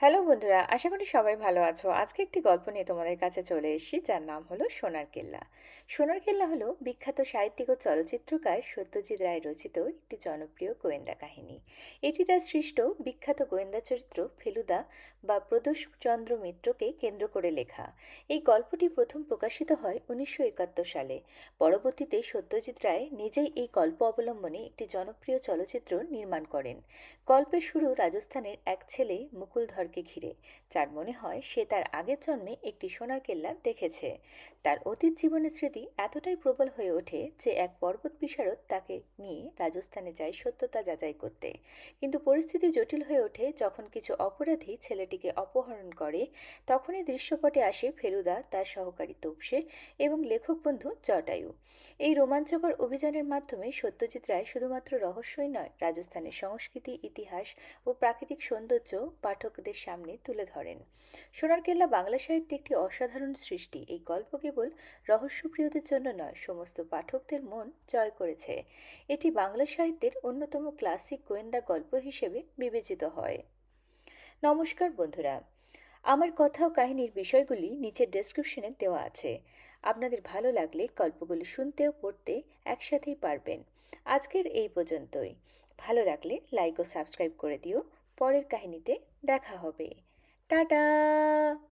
Hello বন্ধুরা, আশা করি সবাই ভালো আছো। আজকে একটি গল্প নিয়ে তোমাদের কাছে চলে এসেছি, যার নাম হলো সোনার কেল্লা। সোনার কেল্লা হলো বিখ্যাত সাহিত্যিক ও চলচ্চিত্রকার সত্যজিৎ রায় রচিত একটি জনপ্রিয় গোয়েন্দা কাহিনী। এটি তার সৃষ্ট বিখ্যাত গোয়েন্দা চরিত্র ফেলুদা বা প্রদোষচন্দ্র মিত্রকে কেন্দ্র করে লেখা। এই গল্পটি প্রথম প্রকাশিত হয় উনিশশো একাত্তর সালে। পরবর্তীতে সত্যজিৎ রায় নিজেই এই গল্প অবলম্বনে একটি জনপ্রিয় চলচ্চিত্র নির্মাণ করেন। গল্পের শুরু রাজস্থানের এক ছেলে মুকুলধরকে ঘিরে। যার মনে হয় সে তার আগের জন্মে একটি সোনার কেল্লা দেখেছে। তার অতীত জীবনের স্মৃতি এতটাই প্রবল হয়ে ওঠে যে এক পর্বত বিশারদ তাকে নিয়ে রাজস্থানে যায় সত্যতা যাচাই করতে। কিন্তু পরিস্থিতি জটিল হয়ে ওঠে যখন কিছু অপরাধী ছেলেটিকে অপহরণ করে, তখনই দৃশ্যপটে আসে ফেলুদা, তার সহকারী তোপসে এবং লেখক বন্ধু জটায়ু। এই রোমাঞ্চকর অভিযানের মাধ্যমে সত্যজিৎ রায় শুধুমাত্র রহস্যই নয়, রাজস্থানের সংস্কৃতি, ইতিহাস ও প্রাকৃতিক সৌন্দর্য পাঠকদের সামনে তুলে ধরেন। সোনার কেল্লা বাংলা সাহিত্যে একটি অসাধারণ সৃষ্টি। এই গল্প কেবল রহস্যপ্রিয়দের জন্য নয়, সমস্ত পাঠকদের মন জয় করেছে। এটি বাংলা সাহিত্যের অন্যতম ক্লাসিক গোয়েন্দা গল্প হিসেবে বিবেচিত হয়। নমস্কার বন্ধুরা, আমার কথা ও কাহিনীর বিষয়গুলি নিচের ডেসক্রিপশনে দেওয়া আছে। আপনাদের ভালো লাগলে গল্পগুলি শুনতে ও পড়তে একসাথেই পারবেন। আজকের এই পর্যন্তই। ভালো লাগলে লাইক ও সাবস্ক্রাইব করে দিও। পরের কাহিনীতে দেখা হবে। টাটা!